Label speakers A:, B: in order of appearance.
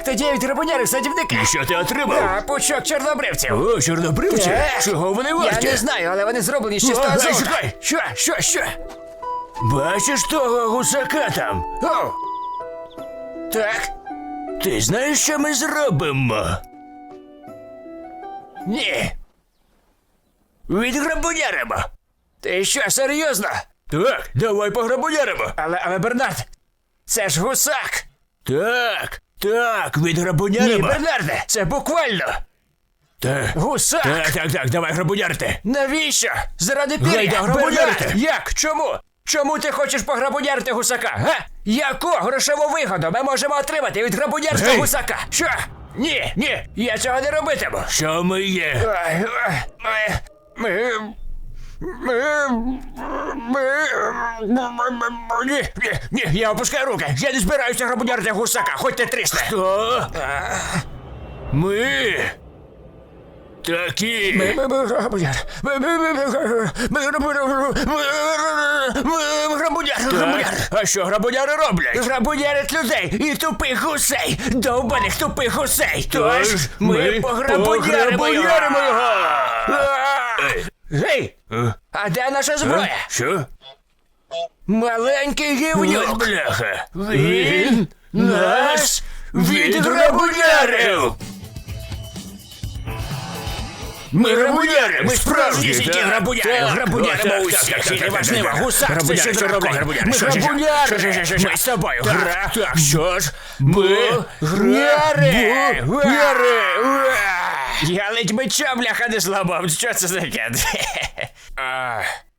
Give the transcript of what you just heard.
A: Так, тоді від грабунярів садівника.
B: І що ти отримав?
A: А, пучок чорнобривців.
B: О, чорнобривці?
A: Так.
B: Чого вони
A: Я не знаю, але вони зроблені з чистого золота.
B: чекай!
A: Що, що, що?
B: Бачиш того гусака там?
A: О! Так,
B: Ти знаєш, що ми зробимо?
A: ні.
B: Відграбуняримо.
A: Ти що, серйозно?
B: Так, давай пограбуняримо.
A: Але, але Бернард, це ж гусак.
B: Так, так,
A: Ні,
B: відграбуняримо.
A: Бернарде, це буквально
B: Так,
A: гусак.
B: так, так, так, давай грабунярити.
A: Навіщо? Заради пір'я?
B: грабунярити.
A: Бернард, Як? Чому? Чому ти хочеш пограбунярити гусака? Га? Яку грошову вигоду ми можемо отримати від грабунярства
B: Гей!
A: гусака? Що? Ні, ні, я цього не робитиму.
B: Що ми є?
A: Ми. Ми. Ні, ні, ні, я опускаю руки. Я не збираюся грабунярити гусака, хоч ти трісне.
B: Хто? Ми. Такі.
A: Ми, грабуняр. Ми, грабуняр. Грабуняр.
B: А що грабуняри роблять?
A: Грабунярить людей і тупих гусей, довбаних тупих гусей. Тож ми пограбуняримо його. Гей,
B: Е,
A: а де наша зброя?
B: Що?
A: Маленький
B: Ось
A: гівнюк.
B: бляха.
A: Він нас відграбунярив.
B: Ми грабуняри,
A: Ми справжнісінькі
B: так,
A: грабуняри,
B: так,
A: грабуняримо
B: так,
A: усіх,
B: так,
A: і
B: так,
A: неважливо,
B: так, так.
A: гусак це
B: Грабуняри,
A: чи
B: що
A: дракон.
B: роблять грабуняри?
A: Ми
B: Що, що, що?
A: грабуняри.
B: Що, що, що, що, що?
A: Ми з тобою,
B: Так,
A: гра.
B: Так, що ж?
A: Ми грари. Я ледь меча, бляха, не зламав. Що це таке?